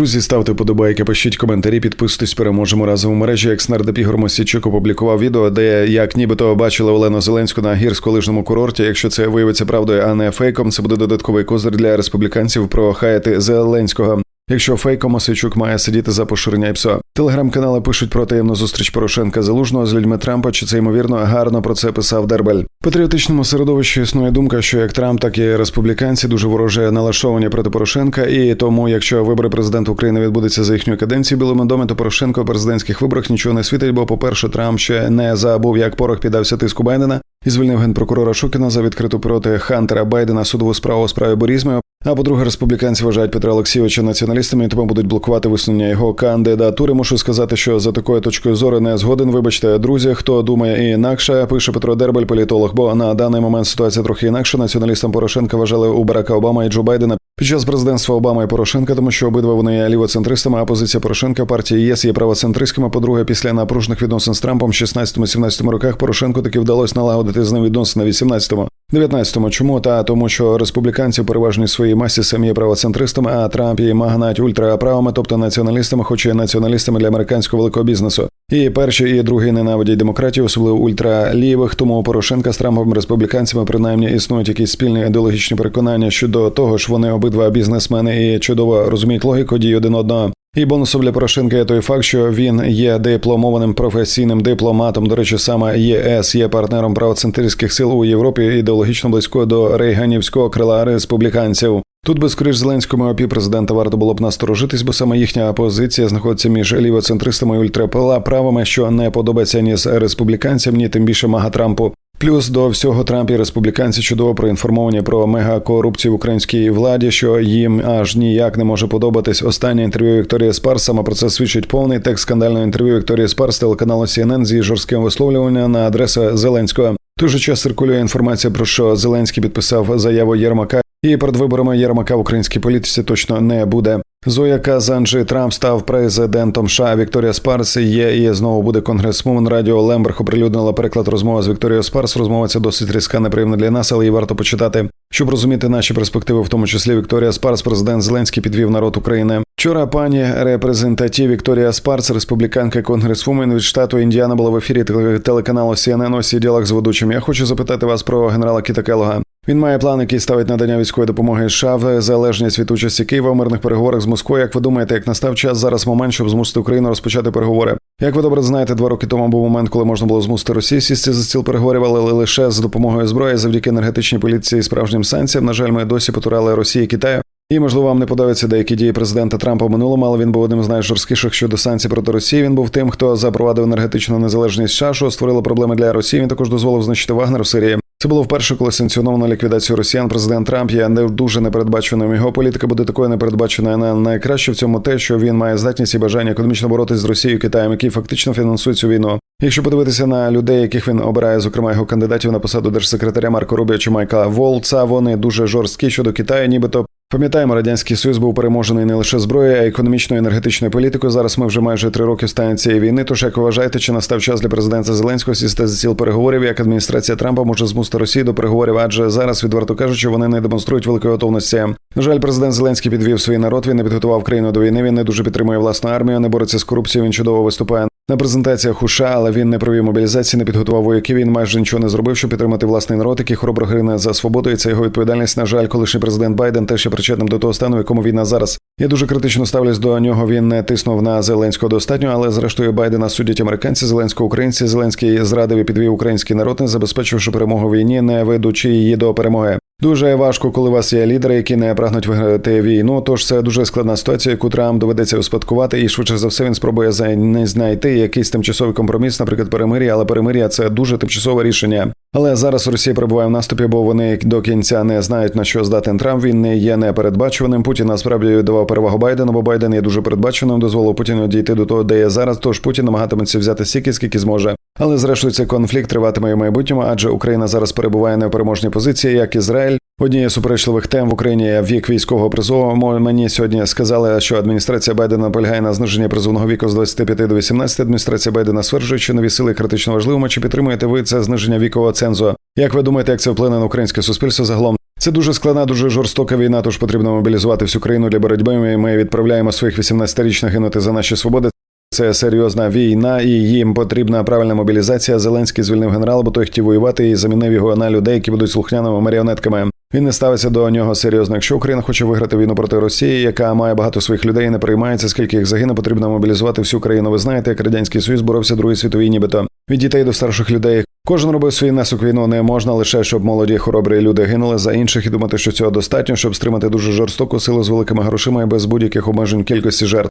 Друзі, ставте подобайки, пишіть коментарі, підписуйтесь, переможемо разом у мережі. Як снардеп Ігор Мосійчук опублікував відео, де як нібито бачили Олену Зеленську на гірськолижному курорті. Якщо це виявиться правдою, а не фейком, це буде додатковий козир для республіканців прохаяти Зеленського. Якщо фейком Осичук має сидіти за поширення ІПСО. Телеграм-канали пишуть про таємну зустріч Порошенка Залужного з людьми Трампа. Чи це ймовірно гарно про це писав Дербель? Патріотичному середовищі існує думка, що як Трамп, так і республіканці дуже вороже налаштовані проти Порошенка. І тому, якщо вибори президента України відбудуться за їхньою каденцією Білому домі, то Порошенко у президентських виборах нічого не світить. Бо, по-перше, Трамп ще не забув, як порох піддався тиску Байдена і звільнив генпрокурора Шукіна за відкриту проти Хантера Байдена судову справу у справі борізми. А по-друге, республіканці вважають Петра Олексійовича націоналістами і тому будуть блокувати висунення його кандидатури. Мушу сказати, що за такою точкою зору не згоден. Вибачте, друзі, хто думає інакше, пише Петро Дербель, політолог. Бо на даний момент ситуація трохи інакша. Націоналістам Порошенка вважали у Барака Обама і Джо Байдена під час президентства Обама і Порошенка, тому що обидва вони є лівоцентристами, а позиція Порошенка партії ЄС є правоцентристськими. По-друге, після напружених відносин з Трампом в 16-17 роках Порошенку таки вдалося налагодити з ним відносини на 18-му. 19-му. Чому та тому, що республіканці переважній своїй масі самі є правоцентристами, а Трамп є магнать ультраправими, тобто націоналістами, хоч і націоналістами для американського великого бізнесу. І перший, і другий ненавидять демократію, особливо ультралівих. Тому Порошенка з Трампом республіканцями принаймні існують якісь спільні ідеологічні переконання щодо того, ж вони обидва бізнесмени і чудово розуміють логіку дій один одного. І бонусом для Порошенка є той факт, що він є дипломованим професійним дипломатом. До речі, саме ЄС є партнером правоцентристських сил у Європі, ідеологічно близькою до рейганівського крила республіканців. Тут би скоріш Зеленському опі президента варто було б насторожитись, бо саме їхня позиція знаходиться між лівоцентристами і ультраправими, що не подобається ні з республіканцям, ні тим більше мага Трампу. Плюс до всього Трамп і республіканці чудово проінформовані про мегакорупцію в українській владі, що їм аж ніяк не може подобатись. Останнє інтерв'ю Вікторії Спарс саме про це свідчить повний текст скандального інтерв'ю Вікторії Спарс телеканалу CNN зі жорстким висловлюванням на адресу Зеленського. В той же час циркулює інформація про що Зеленський підписав заяву Єрмака, і перед виборами Єрмака в українській політиці точно не буде. Зоя Казанджи Трамп став президентом США. Вікторія Спарс є і знову буде конгресвумен. Радіо Лемберг оприлюднила переклад розмови з Вікторією Спарс. Розмова ця досить різка, неприємна для нас, але її варто почитати. Щоб розуміти наші перспективи, в тому числі Вікторія Спарс, президент Зеленський підвів народ України. Вчора пані репрезентатів Вікторія Спарс, республіканка конгресвумен від штату Індіана, була в ефірі телеканалу CNN у діалог з ведучим. Я хочу запитати вас про генерала Кіта Келога. Він має план, який ставить надання військової допомоги США в залежність від участі Києва у мирних переговорах з Москвою. Як ви думаєте, як настав час зараз момент, щоб змусити Україну розпочати переговори? Як ви добре знаєте, два роки тому був момент, коли можна було змусити Росію сісти за стіл переговорів, але лише за допомогою зброї, завдяки енергетичній поліції і справжнім санкціям. На жаль, ми досі потурали Росії Китаю. І можливо вам не подобаються деякі дії президента Трампа в минулому, але він був одним з найжорсткіших щодо санкцій проти Росії. Він був тим, хто запровадив енергетичну незалежність США, що створило проблеми для Росії. Він також дозволив знищити Вагнер в Сирії. Це було вперше, коли санкціоновано ліквідацію росіян. Президент Трамп є дуже непередбаченим. Його політика буде такою непередбаченою. На найкраще в цьому те, що він має здатність і бажання економічно боротись з Росією Китаєм, які фактично фінансують цю війну. Якщо подивитися на людей, яких він обирає, зокрема його кандидатів на посаду держсекретаря Марко Рубія чи Майка Волца, вони дуже жорсткі щодо Китаю, нібито. Пам'ятаємо, радянський союз був переможений не лише зброєю, а й економічною енергетичною політикою. Зараз ми вже майже три роки стані цієї війни. Тож як ви вважаєте, чи настав час для президента Зеленського сісти за стіл переговорів, як адміністрація Трампа може змусити Росію до переговорів? Адже зараз, відверто кажучи, вони не демонструють великої готовності. На жаль, президент Зеленський підвів свій народ. Він не підготував країну до війни. Він не дуже підтримує власну армію, не бореться з корупцією. Він чудово виступає на презентаціях у США, але він не провів мобілізації, не підготував вояків. Він майже нічого не зробив, щоб підтримати власний народ, який хоробро грине за свободу. І це його відповідальність. На жаль, колишній президент Байден теж є причетним до того стану, в якому війна зараз. Я дуже критично ставлюсь до нього. Він не тиснув на Зеленського достатньо, але зрештою Байдена судять американці, Зеленського українці. Зеленський зрадив і підвів український народ, не забезпечивши перемогу війні, не ведучи її до перемоги. Дуже важко, коли у вас є лідери, які не прагнуть виграти війну. Тож це дуже складна ситуація, яку Трамп доведеться успадкувати, і швидше за все він спробує не знайти якийсь тимчасовий компроміс, наприклад, перемир'я, але перемир'я це дуже тимчасове рішення. Але зараз Росія перебуває в наступі, бо вони до кінця не знають на що здатен Трамп. Він не є непередбачуваним. Путін насправді давав перевагу Байдену, бо Байден є дуже передбаченим. Дозволив Путіну дійти до того, де є зараз. Тож Путін намагатиметься взяти стільки, скільки зможе. Але зрештою цей конфлікт триватиме в майбутньому, адже Україна зараз перебуває не в переможній позиції, як Ізраїль. Однією з суперечливих тем в Україні вік військового призову. Мені сьогодні сказали, що адміністрація Байдена наполягає на зниженні призовного віку з 25 до 18. Адміністрація Байдена стверджує, що нові сили критично важливими. Чи підтримуєте ви це зниження вікового цензу? Як ви думаєте, як це вплине на українське суспільство загалом? Це дуже складна, дуже жорстока війна. Тож потрібно мобілізувати всю країну для боротьби. Ми відправляємо своїх 18-річних гинути за наші свободи. Це серйозна війна, і їм потрібна правильна мобілізація. Зеленський звільнив генерала, бо той хотів воювати і замінив його на людей, які будуть слухняними маріонетками. Він не ставиться до нього серйозно. Якщо Україна хоче виграти війну проти Росії, яка має багато своїх людей, і не приймається, скільки їх загине, потрібно мобілізувати всю країну. Ви знаєте, як радянський союз боровся в другій світовій, нібито від дітей до старших людей. Кожен робив свій внесок війну. Не можна лише щоб молоді хоробрі люди гинули за інших і думати, що цього достатньо, щоб стримати дуже жорстоку силу з великими грошима і без будь-яких обмежень кількості жертв.